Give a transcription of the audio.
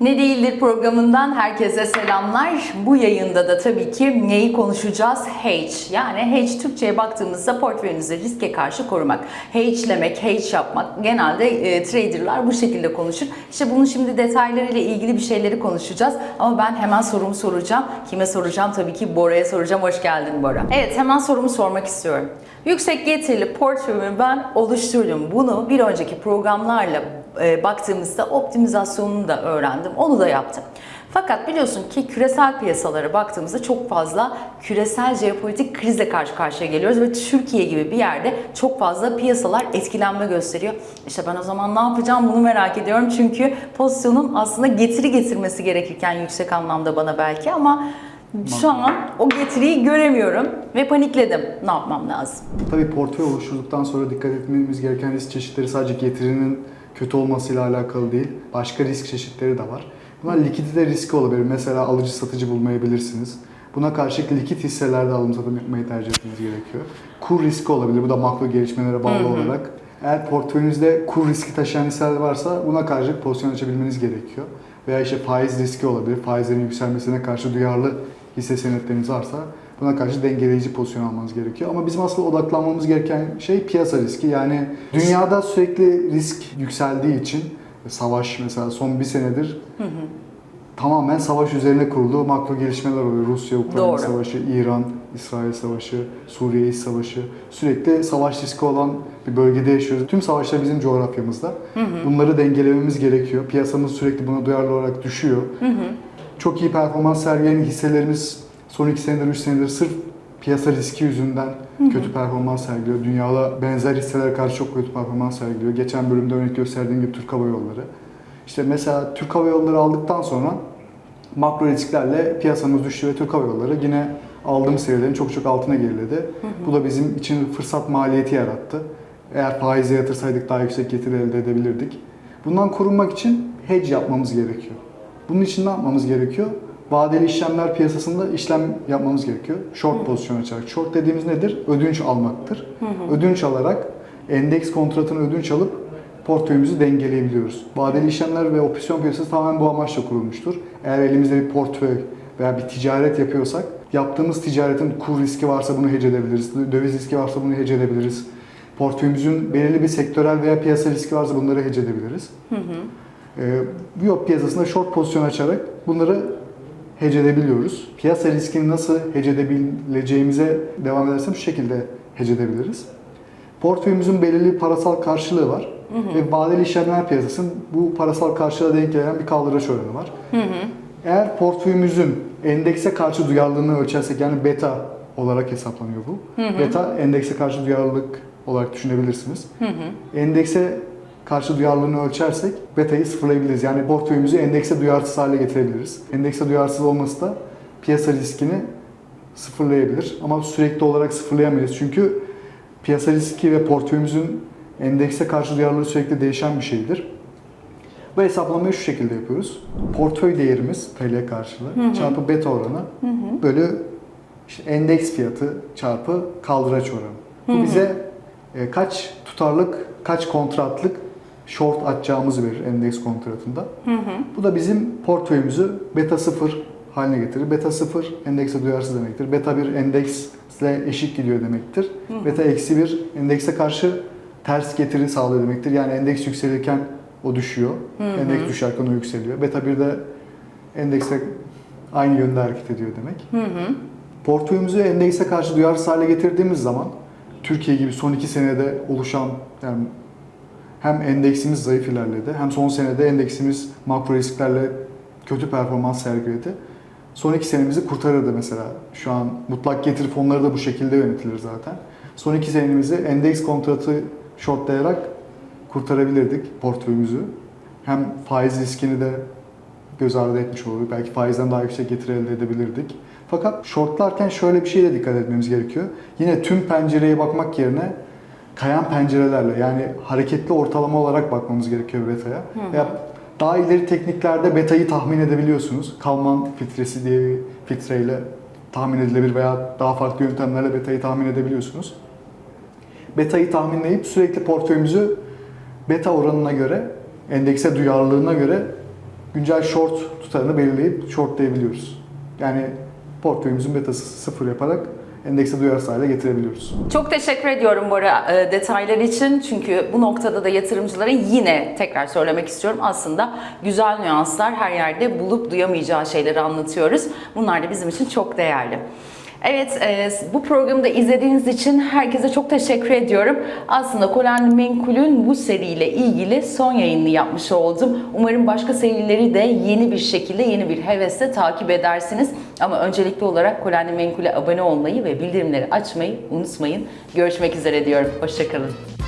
Ne Değildir programından herkese selamlar. Bu yayında da tabii ki neyi konuşacağız? Hedge. Yani hedge Türkçe'ye baktığımızda portföyünüzü riske karşı korumak. Hedgelemek, hedge yapmak. Genelde e, traderlar bu şekilde konuşur. İşte bunun şimdi detaylarıyla ilgili bir şeyleri konuşacağız. Ama ben hemen sorumu soracağım. Kime soracağım? Tabii ki Bora'ya soracağım. Hoş geldin Bora. Evet hemen sorumu sormak istiyorum. Yüksek getirili portföyümü ben oluşturdum. Bunu bir önceki programlarla e, baktığımızda optimizasyonunu da öğrendim. Onu da yaptım. Fakat biliyorsun ki küresel piyasalara baktığımızda çok fazla küresel jeopolitik krizle karşı karşıya geliyoruz ve Türkiye gibi bir yerde çok fazla piyasalar etkilenme gösteriyor. İşte ben o zaman ne yapacağım bunu merak ediyorum. Çünkü pozisyonun aslında getiri getirmesi gerekirken yüksek anlamda bana belki ama şu an o getiriyi göremiyorum ve panikledim. Ne yapmam lazım? Tabii portföy oluşturduktan sonra dikkat etmemiz gereken risk çeşitleri sadece getirinin kötü olmasıyla alakalı değil. Başka risk çeşitleri de var. Bunlar likidite riski olabilir. Mesela alıcı satıcı bulmayabilirsiniz. Buna karşılık likit hisselerde alım satım yapmayı tercih etmeniz gerekiyor. Kur riski olabilir. Bu da makro gelişmelere bağlı olarak. Eğer portföyünüzde kur riski taşıyan hisseler varsa buna karşılık pozisyon açabilmeniz gerekiyor. Veya işte faiz riski olabilir. Faizlerin yükselmesine karşı duyarlı hisse senetleriniz varsa buna karşı dengeleyici pozisyon almanız gerekiyor. Ama bizim aslında odaklanmamız gereken şey piyasa riski. Yani dünyada sürekli risk yükseldiği için savaş mesela son bir senedir tamamen savaş üzerine kurulu makro gelişmeler oluyor. Rusya, Ukrayna Doğru. savaşı, İran, İsrail savaşı, Suriye iç savaşı. Sürekli savaş riski olan bir bölgede yaşıyoruz. Tüm savaşlar bizim coğrafyamızda. Bunları dengelememiz gerekiyor. Piyasamız sürekli buna duyarlı olarak düşüyor. Çok iyi performans sergileyen hisselerimiz son 2 senedir, 3 senedir sırf piyasa riski yüzünden kötü performans sergiliyor. Dünyada benzer hisselere karşı çok kötü performans sergiliyor. Geçen bölümde örnek gösterdiğim gibi Türk Hava Yolları. İşte mesela Türk Hava Yolları aldıktan sonra makro risklerle piyasamız düştü ve Türk Hava Yolları yine aldığımız seviyelerin çok çok altına geriledi. Bu da bizim için fırsat maliyeti yarattı. Eğer faize yatırsaydık daha yüksek getiri elde edebilirdik. Bundan korunmak için hedge yapmamız gerekiyor. Bunun için ne yapmamız gerekiyor? Vadeli işlemler piyasasında işlem yapmamız gerekiyor. Short pozisyon açarak. Short dediğimiz nedir? Ödünç almaktır. Ödünç alarak endeks kontratını ödünç alıp portföyümüzü dengeleyebiliyoruz. Vadeli işlemler ve opsiyon piyasası tamamen bu amaçla kurulmuştur. Eğer elimizde bir portföy veya bir ticaret yapıyorsak yaptığımız ticaretin kur riski varsa bunu hedge edebiliriz. Döviz riski varsa bunu hedge edebiliriz. Portföyümüzün belirli bir sektörel veya piyasa riski varsa bunları hedge edebiliriz. Ee, bu yok piyasasında short pozisyon açarak bunları hedge edebiliyoruz. Piyasa riskini nasıl hedge edebileceğimize devam edersem şu şekilde hedge edebiliriz. Portföyümüzün belirli parasal karşılığı var. Ve vadeli işlemler piyasasının bu parasal karşılığa denk gelen bir kaldıraç oranı var. Eğer portföyümüzün endekse karşı duyarlılığını ölçersek yani beta olarak hesaplanıyor bu. Beta endekse karşı duyarlılık olarak düşünebilirsiniz. Endekse karşı duyarlılığını ölçersek beta'yı sıfırlayabiliriz. Yani portföyümüzü endekse duyarsız hale getirebiliriz. Endekse duyarsız olması da piyasa riskini sıfırlayabilir. Ama sürekli olarak sıfırlayamayız. Çünkü piyasa riski ve portföyümüzün endekse karşı duyarlılığı sürekli değişen bir şeydir. Bu hesaplamayı şu şekilde yapıyoruz. Portföy değerimiz TL karşılığı çarpı beta oranı bölü işte endeks fiyatı çarpı kaldıraç oranı. Bu bize e, kaç tutarlık, kaç kontratlık short atacağımızı verir endeks kontratında. Bu da bizim portföyümüzü beta 0 haline getirir. Beta 0 endekse duyarsız demektir. Beta 1 endeksle eşit gidiyor demektir. Beta eksi 1 endekse karşı ters getiri sağlıyor demektir. Yani endeks yükselirken o düşüyor. Endeks düşerken o yükseliyor. Beta 1 de endekse aynı yönde hareket ediyor demek. Portföyümüzü endekse karşı duyarsız hale getirdiğimiz zaman Türkiye gibi son iki senede oluşan yani hem endeksimiz zayıf ilerledi hem son senede endeksimiz makro risklerle kötü performans sergiledi. Son iki senemizi kurtarırdı mesela. Şu an mutlak getiri fonları da bu şekilde yönetilir zaten. Son iki senemizi endeks kontratı shortlayarak kurtarabilirdik portföyümüzü. Hem faiz riskini de göz ardı etmiş olurduk. Belki faizden daha yüksek getiri elde edebilirdik. Fakat shortlarken şöyle bir şeye de dikkat etmemiz gerekiyor. Yine tüm pencereye bakmak yerine kayan pencerelerle yani hareketli ortalama olarak bakmamız gerekiyor beta'ya. Veya daha ileri tekniklerde beta'yı tahmin edebiliyorsunuz. Kalman filtresi diye bir filtreyle tahmin edilebilir veya daha farklı yöntemlerle beta'yı tahmin edebiliyorsunuz. Beta'yı tahminleyip sürekli portföyümüzü beta oranına göre, endekse duyarlılığına göre güncel short tutarını belirleyip shortlayabiliyoruz. Yani portföyümüzün betası sıfır yaparak endekse duyarsız hale getirebiliyoruz. Çok teşekkür ediyorum bu ara e, detaylar için. Çünkü bu noktada da yatırımcıların yine tekrar söylemek istiyorum aslında güzel nüanslar her yerde bulup duyamayacağı şeyleri anlatıyoruz. Bunlar da bizim için çok değerli. Evet, e, bu programı da izlediğiniz için herkese çok teşekkür ediyorum. Aslında Kolen Menkul'ün bu seriyle ilgili son yayını yapmış oldum. Umarım başka serileri de yeni bir şekilde, yeni bir hevesle takip edersiniz. Ama öncelikli olarak Kolen Menkul'e abone olmayı ve bildirimleri açmayı unutmayın. Görüşmek üzere diyorum. Hoşçakalın.